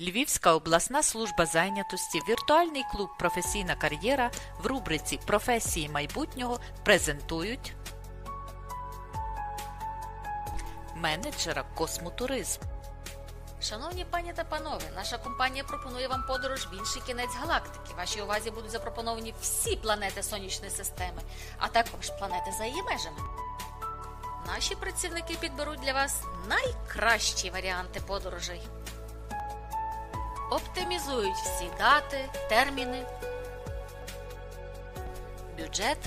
Львівська обласна служба зайнятості, віртуальний клуб Професійна кар'єра в рубриці Професії майбутнього презентують менеджера космотуризм. Шановні пані та панове, наша компанія пропонує вам подорож в інший кінець галактики. Вашій увазі будуть запропоновані всі планети сонячної системи, а також планети за її межами. Наші працівники підберуть для вас найкращі варіанти подорожей. Оптимізують всі дати, терміни, бюджет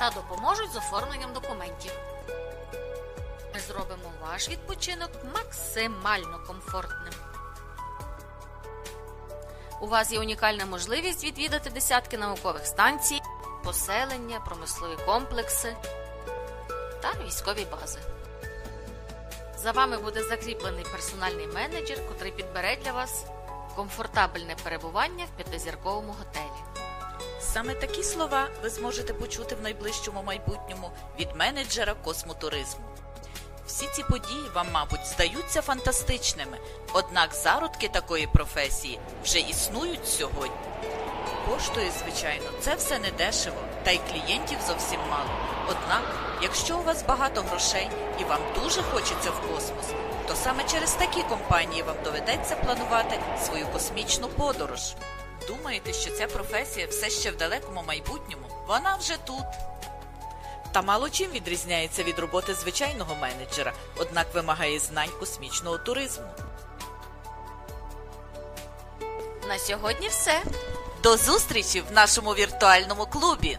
та допоможуть з оформленням документів. Ми зробимо ваш відпочинок максимально комфортним. У вас є унікальна можливість відвідати десятки наукових станцій, поселення, промислові комплекси та військові бази. За вами буде закріплений персональний менеджер, котрий підбере для вас комфортабельне перебування в п'ятизірковому готелі. Саме такі слова ви зможете почути в найближчому майбутньому від менеджера космотуризму. Всі ці події вам, мабуть, здаються фантастичними, однак зародки такої професії вже існують сьогодні. Коштує, звичайно, це все недешево, та й клієнтів зовсім мало. Однак, якщо у вас багато грошей і вам дуже хочеться в космос, то саме через такі компанії вам доведеться планувати свою космічну подорож. Думаєте, що ця професія все ще в далекому майбутньому? Вона вже тут. Та мало чим відрізняється від роботи звичайного менеджера, однак вимагає знань космічного туризму. На сьогодні все. До зустрічі в нашому віртуальному клубі!